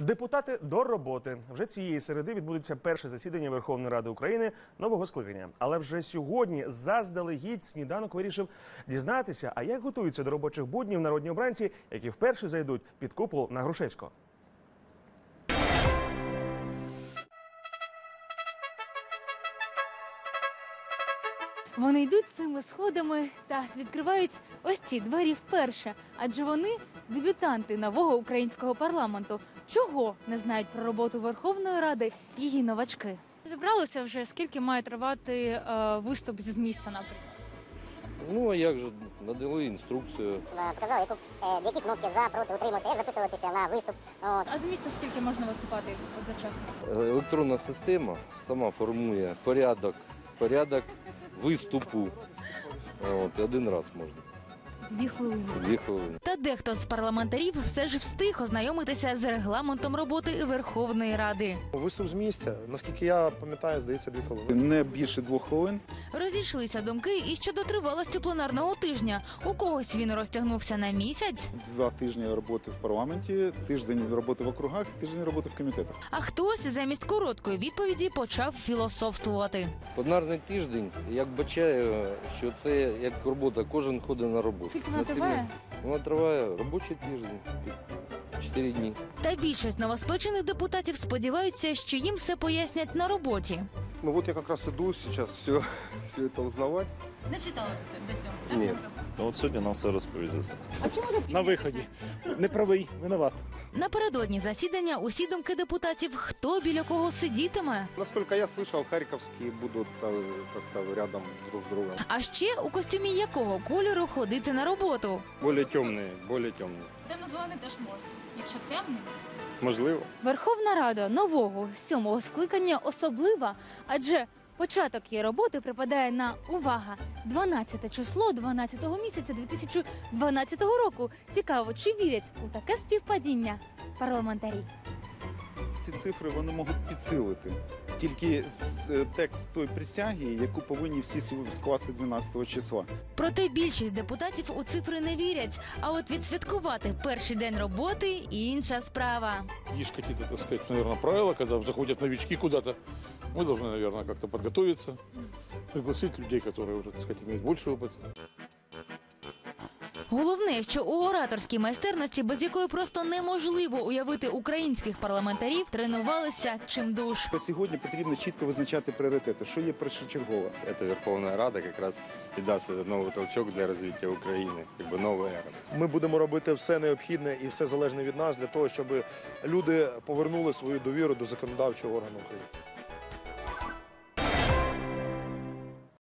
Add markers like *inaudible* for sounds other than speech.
Депутати до роботи вже цієї середи відбудеться перше засідання Верховної Ради України нового скликання. Але вже сьогодні заздалегідь сніданок вирішив дізнатися, а як готуються до робочих буднів народні обранці, які вперше зайдуть під купол на Грушевського. Вони йдуть цими сходами та відкривають ось ці двері вперше, адже вони дебютанти нового українського парламенту. Чого не знають про роботу Верховної Ради її новачки? Зібралося вже скільки має тривати е, виступ з місця, наприклад. Ну а як же надали інструкцію? Е, показали, яку, е, які кнопки за, проти, утриматися, як записуватися на виступ. От. А з місця скільки можна виступати одночасно? Е, Електронна система сама формує порядок, порядок виступу. От, один раз можна. Дві хвилини. Дві хвилини. Та дехто з парламентарів все ж встиг ознайомитися з регламентом роботи Верховної Ради. Виступ з місця, наскільки я пам'ятаю, здається, дві хвилини. Не більше двох хвилин. Розійшлися думки і щодо тривалості пленарного тижня. У когось він розтягнувся на місяць, Два тижні роботи в парламенті, тиждень роботи в округах, тиждень роботи в комітетах. а хтось замість короткої відповіді почав філософствувати. Пленарний тиждень, як бачаю, що це як робота, кожен ходить на роботу. Скільки вона триває? Вона триває робочий тиждень, 4 дні. Та більшість новоспечених депутатів сподіваються, що їм все пояснять на роботі. Ну вот я как раз иду сейчас все, *laughs* все это узнавать. Не читали це до цього. Ні. Ну, от сьогодні нам все розповідали. А чому ви На виході не правий, винуват. Напередодні засідання усі думки депутатів, хто біля кого сидітиме. Насколько я слышал, харьковские будут э, как-то рядом друг с другом. А ще у костюмі якого кольору ходити на роботу. Более темний, более темний. Темно-зелений теж можна. Якщо темний. Можливо. Верховна Рада нового сьомого скликання особлива, адже початок її роботи припадає на увага 12 число 12 місяця 2012 року. Цікаво, чи вірять у таке співпадіння парламентарі? Ці цифри вони можуть підсилити тільки з- е, текст той присяги, яку повинні всі св- скласти 12 числа. Проте більшість депутатів у цифри не вірять. А от відсвяткувати перший день роботи інша справа. Есть какие-то, так сказать, наверное, правила, когда заходят новички куда-то. Мы должны, наверное, как-то подготовиться, пригласить людей, которые уже, так сказать, имеют больше опыта. Головне, що у ораторській майстерності, без якої просто неможливо уявити українських парламентарів, тренувалися чимдуж. Сьогодні потрібно чітко визначати пріоритети, що є першочергове. Эта Верховная Рада как раз и даст этот новый толчок для развития Украины, как бы новая эра. Ми будемо робити все необхідне і все залежне від нас для того, щоб люди повернули свою довіру до законодавчого органу України.